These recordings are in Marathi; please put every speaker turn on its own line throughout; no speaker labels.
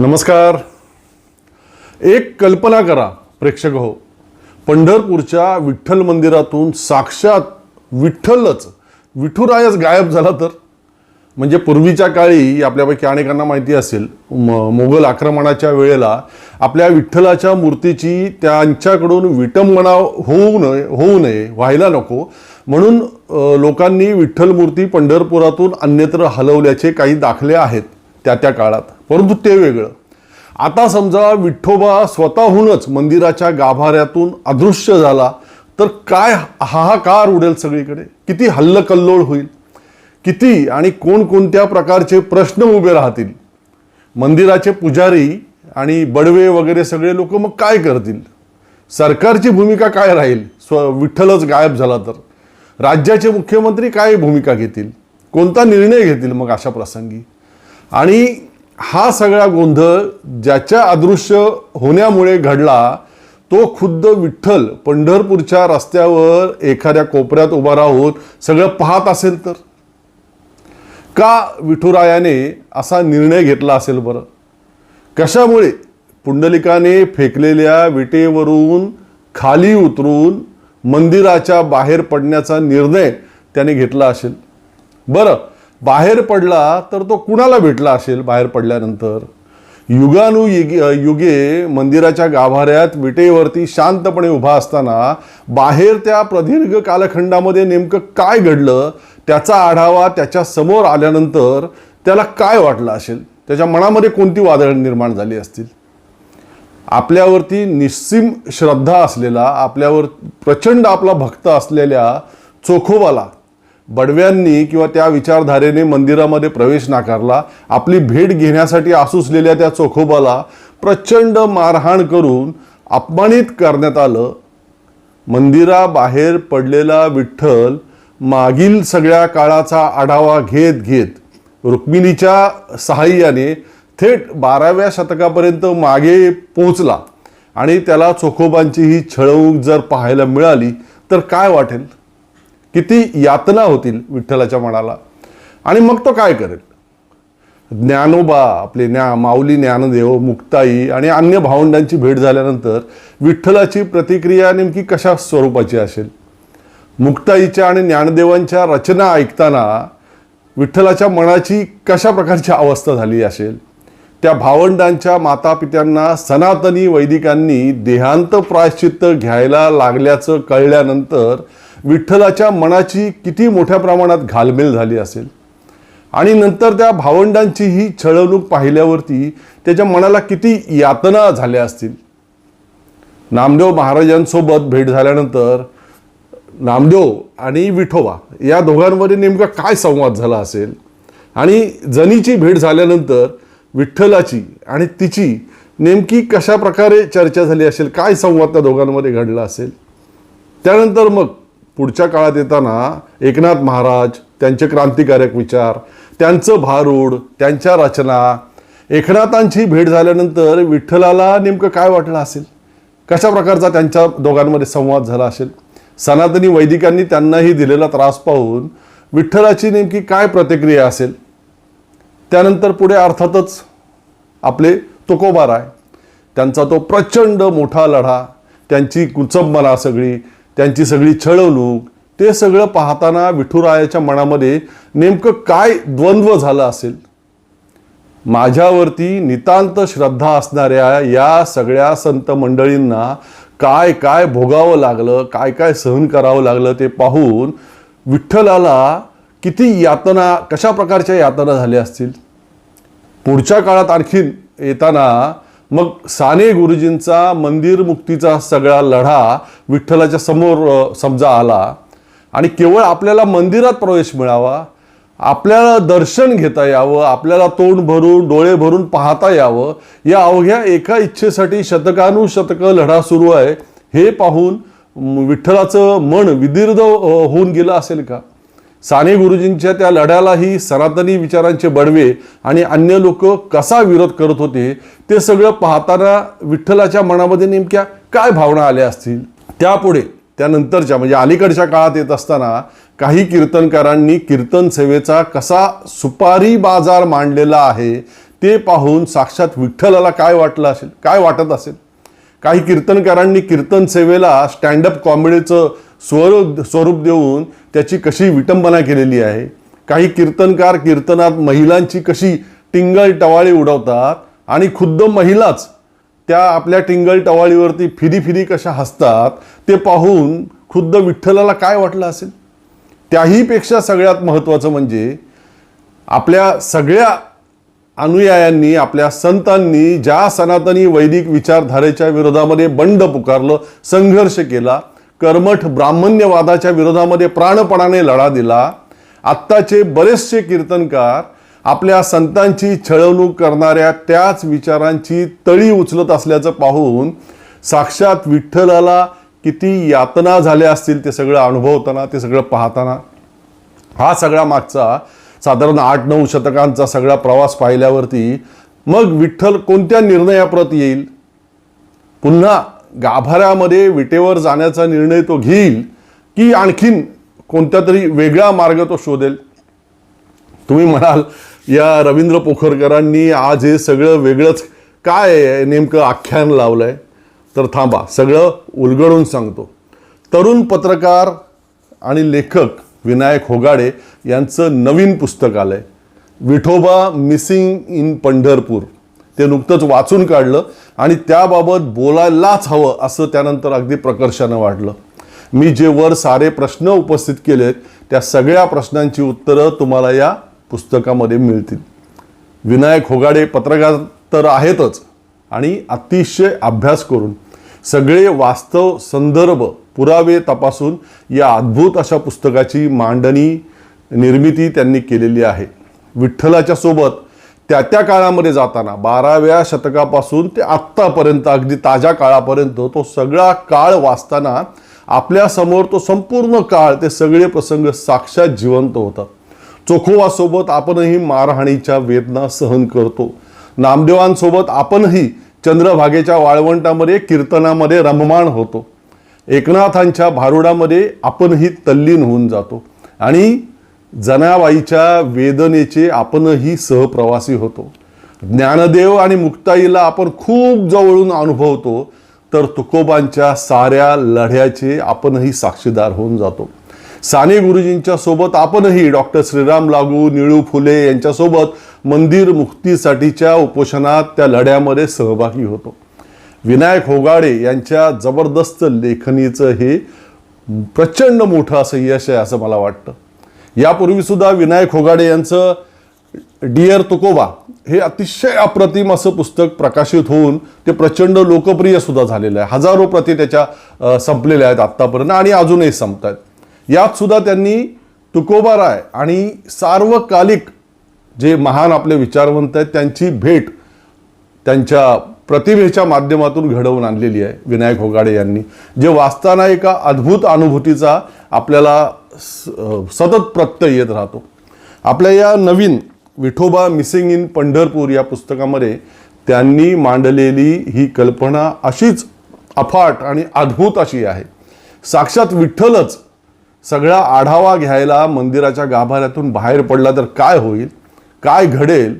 नमस्कार. एक कल्पना करा प्रेक्षक हो. पंढरपूरच्या विठ्ठल मंदिरातून साक्षात विठ्ठलच विठुरायच गायब झाला तर? म्हणजे पूर्वीच्या काळी आपल्यापैकी अनेकांना माहिती असेल म मोगल आक्रमणाच्या वेळेला आपल्या विठ्ठलाच्या मूर्तीची त्यांच्याकडून विटंबना होऊ नये होऊ नये व्हायला नको. म्हणून लोकांनी विठ्ठल मूर्ती पंढरपुरातून अन्यत्र हलवल्याचे काही दाखले आहेत. त्या त्या काळात. परंतु ते वेगळं. आता समजा विठ्ठोबा स्वतःहूनच मंदिराच्या गाभाऱ्यातून अदृश्य झाला तर काय हाहाकार उडेल सगळीकडे? किती हल्लकल्लोळ होईल? किती आणि कोणकोणत्या प्रकारचे प्रश्न उभे राहतील? मंदिराचे पुजारी आणि बडवे वगैरे सगळे लोक मग काय करतील? सरकारची भूमिका काय राहील? स्व विठ्ठलच गायब झाला तर. राज्याचे मुख्यमंत्री काय भूमिका घेतील? कोणता निर्णय घेतील मग अशा प्रसंगी? आणि हा सगळा गोंधळ ज्याच्या अदृश्य होण्यामुळे घडला तो खुद्द विठ्ठल पंढरपूरच्या रस्त्यावर एखाद्या कोपऱ्यात उभा राहून सगळं पाहत असेल तर? का विठुरायाने असा निर्णय घेतला असेल बरं? कशामुळे? पुंडलिकाने फेकलेल्या विटेवरून खाली उतरून मंदिराच्या बाहेर पडण्याचा निर्णय त्याने घेतला असेल. बरं बाहेर पडला तर तो कुणाला भेटला असेल बाहेर पडल्यानंतर? युगानुयुगे युगे मंदिराच्या गाभाऱ्यात विटेवरती शांतपणे उभा असताना बाहेर त्या प्रदीर्घ कालखंडामध्ये नेमकं काय घडलं त्याचा आढावा त्याच्यासमोर आल्यानंतर त्याला काय वाटलं असेल? त्याच्या मनामध्ये कोणती वादळ निर्माण झाली असतील? आपल्यावरती निस्सीम श्रद्धा असलेला आपल्यावर प्रचंड आपला भक्त असलेल्या चोखोबाला बडव्यांनी किंवा त्या विचारधारेने मंदिरामध्ये प्रवेश नाकारला. आपली भेट घेण्यासाठी आसुसलेल्या त्या चोखोबाला प्रचंड मारहाण करून अपमानित करण्यात आलं. मंदिराबाहेर पडलेला विठ्ठल मागील सगळ्या काळाचा आढावा घेत घेत रुक्मिणीच्या सहाय्याने थेट बाराव्या शतकापर्यंत मागे पोहोचला आणि त्याला चोखोबांची ही छळवणूक जर पाहायला मिळाली तर काय वाटेल? किती यातना होतील विठ्ठलाच्या मनाला. आणि मग तो काय करेल? ज्ञानोबा आपले ज्ञा माऊली ज्ञानदेव मुक्ताई आणि अन्य भावंडांची भेट झाल्यानंतर विठ्ठलाची प्रतिक्रिया नेमकी कशा स्वरूपाची असेल? मुक्ताईच्या आणि ज्ञानदेवांच्या रचना ऐकताना विठ्ठलाच्या मनाची कशा प्रकारची अवस्था झाली असेल? त्या भावंडांच्या मातापित्यांना सनातनी वैदिकांनी देहांत प्रायश्चित्त घ्यायला लागल्याचं कळल्यानंतर विठ्ठलाच्या मनाची किती मोठ्या प्रमाणात घालमेल झाली असेल. आणि नंतर त्या भावंडांची ही छळवणूक पाहिल्यावरती त्याच्या मनाला किती यातना झाल्या असतील. नामदेव महाराजांसोबत भेट झाल्यानंतर नामदेव आणि विठोबा या दोघांमध्ये नेमका काय संवाद झाला असेल. आणि जनीची भेट झाल्यानंतर विठ्ठलाची आणि तिची नेमकी कशा प्रकारे चर्चा झाली असेल काय संवाद त्या दोघांमध्ये घडला असेल. त्यानंतर मग पुढच्या काळात येताना एकनाथ महाराज त्यांचे क्रांतिकारक विचार त्यांचं भारूड त्यांच्या रचना एकनाथांची भेट झाल्यानंतर विठ्ठलाला नेमकं काय वाटलं असेल? कशा प्रकारचा त्यांच्या दोघांमध्ये संवाद झाला असेल? सनातनी वैदिकांनी त्यांनाही दिलेला त्रास पाहून विठ्ठलाची नेमकी काय प्रतिक्रिया असेल? त्यानंतर पुढे अर्थातच आपले तुकोबाराय त्यांचा तो प्रचंड मोठा लढा त्यांची कुचंबना सगळी त्यांची सगळी छळवणूक ते सगळं पाहताना विठुरायाच्या मनामध्ये नेमकं काय द्वंद्व झालं असेल? माझ्यावरती नितांत श्रद्धा असणाऱ्या या सगळ्या संत मंडळींना काय काय भोगावं लागलं काय काय सहन करावं लागलं ते पाहून विठ्ठलाला किती यातना कशा प्रकारच्या यातना झाल्या असतील? पुढच्या काळात आणखीन येताना मग साने गुरुजींचा मंदिर मुक्तीचा सगळा लढा विठ्ठलाच्या समोर समजा आला आणि केवळ आपल्याला मंदिरात प्रवेश मिळावा आपल्याला दर्शन घेता यावं आपल्याला तोंड भरून डोळे भरून पाहता यावं या अवघ्या एका इच्छेसाठी शतकानुशतकं लढा सुरू आहे हे पाहून विठ्ठलाचं मन विदीर्ध होऊन गेलं असेल का? साने गुरुजींच्या त्या लढ्यालाही सनातनी विचारांचे बडवे आणि अन्य लोक कसा विरोध करत होते ते सगळं पाहताना विठ्ठलाच्या मनामध्ये नेमक्या काय भावना आल्या असतील? त्यापुढे त्यानंतरच्या म्हणजे अलीकडच्या काळात येत असताना काही कीर्तनकारांनी कीर्तन सेवेचा कसा सुपारी बाजार मांडलेला आहे ते पाहून साक्षात विठ्ठलाला काय वाटलं असेल काय वाटत असेल? काही कीर्तनकारांनी कीर्तन सेवेला स्टँडअप कॉमेडीचं स्वरूप स्वरूप देऊन त्याची कशी विटंबना केलेली आहे? काही कीर्तनकार कीर्तनात महिलांची कशी टिंगल टवाळी उडवतात? आणि खुद्द महिलाच त्या आपल्या टिंगल टवाळीवरती फिरी फिरी कशा हसतात ते पाहून खुद्द विठ्ठलाला काय वाटलं असेल? त्याहीपेक्षा सगळ्यात महत्त्वाचं म्हणजे आपल्या सगळ्या अनुयायांनी आपल्या संतांनी ज्या सनातनी वैदिक विचारधारेच्या विरोधामध्ये बंड पुकारलं संघर्ष केला कर्मठ ब्राह्मण्यवादाच्या विरोधामध्ये प्राणपणाने लढा दिला आत्ताचे बरेचसे कीर्तनकार आपल्या संतांची छळवणूक करणाऱ्या त्याच विचारांची तळी उचलत असल्याचं पाहून साक्षात विठ्ठलाला किती यातना झाल्या असतील ते सगळं अनुभवताना ते सगळं पाहताना. हा सगळा मागचा साधारण आठ नऊ शतकांचा सगळा प्रवास पाहिल्यावरती मग विठ्ठल कोणत्या निर्णयाप्रत येईल? पुन्हा गाभाऱ्यामध्ये विटेवर जाण्याचा निर्णय तो घेईल की आणखीन कोणत्या तरी वेगळा मार्ग तो शोधेल? तुम्ही म्हणाल या रवींद्र पोखरकरांनी आज हे सगळं वेगळंच काय नेमकं आख्यान लावलं आहे तर थांबा सगळं उलगडून सांगतो. तरुण पत्रकार आणि लेखक विनायक होगाडे यांचं नवीन पुस्तक आलं आहे विठोबा मिसिंग इन पंढरपूर. ते नुकतंच वाचून काढलं आणि त्याबाबत बोलायलाच हवं असं त्यानंतर अगदी प्रकर्षानं वाटलं मी जे वर सारे प्रश्न उपस्थित केलेत त्या सगळ्या प्रश्नांची उत्तरं तुम्हाला या पुस्तकामध्ये मिळतील. विनायक होगाडे पत्रकार तर आहेतच आणि अतिशय अभ्यास करून सगळे वास्तव संदर्भ पुरावे तपासून या अद्भुत अशा पुस्तकाची मांडणी निर्मिती त्यांनी केलेली आहे. विठ्ठलाच्या सोबत त्या त्या काळामध्ये जाताना बाराव्या शतकापासून ते आत्तापर्यंत अगदी ताज्या काळापर्यंत तो सगळा काळ वाचताना आपल्यासमोर तो संपूर्ण काळ ते सगळे प्रसंग साक्षात जिवंत होतात. चोखोवासोबत आपणही मारहाणीच्या वेदना सहन करतो. नामदेवांसोबत आपणही चंद्रभागेच्या वाळवंटामध्ये कीर्तनामध्ये रममाण होतो. एकनाथांच्या भारुडामध्ये आपणही तल्लीन होऊन जातो. आणि जनाबाईच्या वेदनेचे आपणही सहप्रवासी होतो. ज्ञानदेव आणि मुक्ताईला आपण खूप जवळून अनुभवतो तर तुकोबांच्या साऱ्या लढ्याचे आपणही साक्षीदार होऊन जातो. साने गुरुजींच्या सोबत आपणही डॉक्टर श्रीराम लागू निळू फुले यांच्यासोबत मंदिर मुक्तीसाठीच्या उपोषणात त्या लढ्यामध्ये सहभागी होतो. विनायक होगाडे यांच्या जबरदस्त लेखनीचं हे प्रचंड मोठं असं यश आहे असं मला वाटतं. यापूर्वीसुद्धा विनायक होगाडे यांचं डिअर तुकोबा हे अतिशय अप्रतिम असं पुस्तक प्रकाशित होऊन ते प्रचंड लोकप्रिय सुद्धा झालेलं आहे. हजारो प्रती त्याच्या संपलेल्या आहेत आत्तापर्यंत आणि अजूनही संपत आहेत यात सुद्धा त्यांनी तुकोबा राय आणि सार्वकालिक जे महान आपले विचारवंत आहेत त्यांची भेट त्यांच्या प्रतिभेच्या माध्यमातून घडवून आणलेली आहे विनायक होगाडे यांनी. जे वाचताना एका अद्भुत अनुभूतीचा आपल्याला स- सतत प्रत्यय येत राहतो. आपल्या या नवीन विठोबा मिसिंग इन पंढरपूर या पुस्तकामध्ये त्यांनी मांडलेली ही कल्पना अशीच अफाट आणि अद्भुत अशी आहे. साक्षात विठ्ठलच सगळा आढावा घ्यायला मंदिराच्या गाभाऱ्यातून बाहेर पडला तर काय होईल? काय घडेल?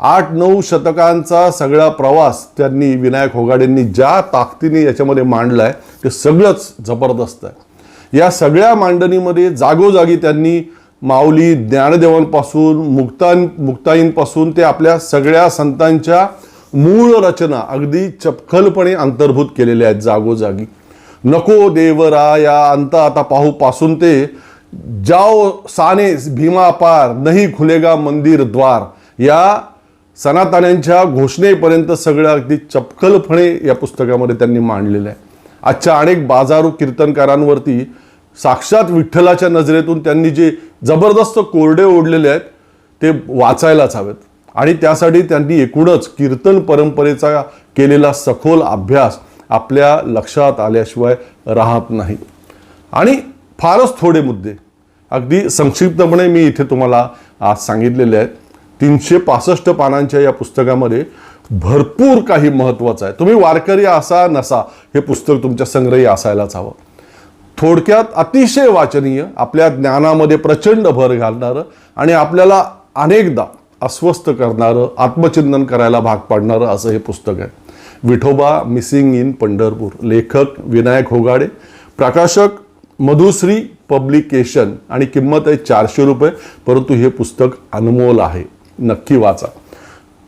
आठ नऊ शतकांचा सगळा प्रवास त्यांनी विनायक होगाडेंनी ज्या ताकदीने याच्यामध्ये मांडलाय ते सगळंच जबरदस्त आहे. या सगळ्या मांडणीमध्ये जागोजागी त्यांनी माऊली ज्ञानदेवांपासून मुक्तां मुक्ताईंपासून ते आपल्या सगळ्या संतांच्या मूळ रचना अगदी चपखलपणे अंतर्भूत केलेल्या आहेत जागोजागी. नको देवराया अंत आता पाहू पासून ते. जाओ साने भीमा पार नाही खुलेगा मंदिर द्वार. या सनातन्यांच्या घोषणेपर्यंत सगळं अगदी चपखलपणे या पुस्तकामध्ये त्यांनी मांडलेलं आहे. आजच्या अनेक बाजारू कीर्तनकारांवरती साक्षात विठ्ठलाच्या नजरेतून त्यांनी जे जबरदस्त कोरडे ओढलेले आहेत ते वाचायलाच हवेत. आणि त्यासाठी त्यांनी एकूणच कीर्तन परंपरेचा केलेला सखोल अभ्यास आपल्या लक्षात आल्याशिवाय राहत नाही. आणि फारच थोडे मुद्दे. अगदी संक्षिप्तपणे मी इथे तुम्हाला आज सांगितलेले आहेत. तीनशे पासष्ट पानांच्या या पुस्तकामध्ये भरपूर काही महत्त्वाचं आहे. तुम्ही वारकरी असा नसा हे पुस्तक तुमच्या संग्रही असायलाच हवं. थोडक्यात अतिशय वाचनीय आपल्या ज्ञानामध्ये प्रचंड भर घालणारं आणि आपल्याला अनेकदा अस्वस्थ करणारं आत्मचिंतन करायला भाग पाडणारं असं हे पुस्तक आहे. Vithoba missing in Pandharpur. लेखक विनायक होगाडे. प्रकाशक मधुश्री पब्लिकेशन आणि किंमत आहे चारशे रुपये. परंतु हे पुस्तक अनमोल आहे. नक्की वाचा.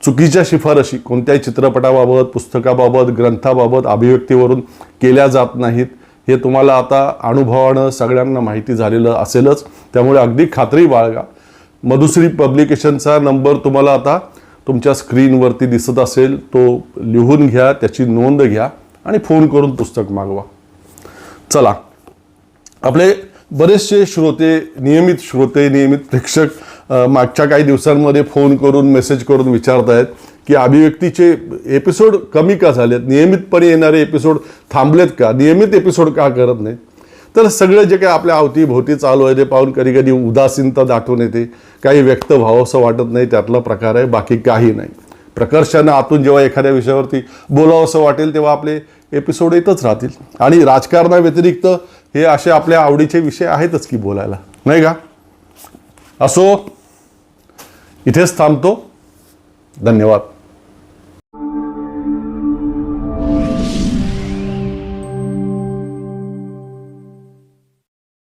चुकीच्या शिफारशी कोणत्याही चित्रपटाबाबत पुस्तकाबाबत ग्रंथाबाबत अभिव्यक्तीवरून केल्या जात नाहीत. हे तुम्हाला आता अनुभवानं सगळ्यांना माहिती झालेलं असेलच. त्यामुळे अगदी खात्री बाळगा. मधुश्री पब्लिकेशनचा नंबर तुम्हाला आता तुमच्या स्क्रीनवरती दिसत असेल तो लिहून घ्या त्याची नोंद घ्या आणि फोन करून पुस्तक मागवा. चला. आपले बरेचसे श्रोते नियमित श्रोते नियमित प्रेक्षक मागच्या काही दिवसांमध्ये फोन करून मेसेज करून विचारत आहेत की अभिव्यक्तीचे एपिसोड कमी का झालेत? नियमितपणे येणारे एपिसोड थांबलेत का? नियमित एपिसोड का करत नाहीत? तर सगळं जे काही आपल्या अवतीभोवती चालू आहे ते पाहून कधी कधी उदासीनता दाटून येते काही व्यक्त व्हावंसं वाटत नाही त्यातला प्रकार आहे बाकी काही नाही. प्रकर्षानं आतून जेव्हा एखाद्या विषयावरती बोलावं असं वाटेल तेव्हा आपले एपिसोड येतच राहतील. आणि राजकारणाव्यतिरिक्त हे असे आपल्या आवडीचे विषय आहेतच की बोलायला. नाही का? असो इथेच थांबतो. धन्यवाद.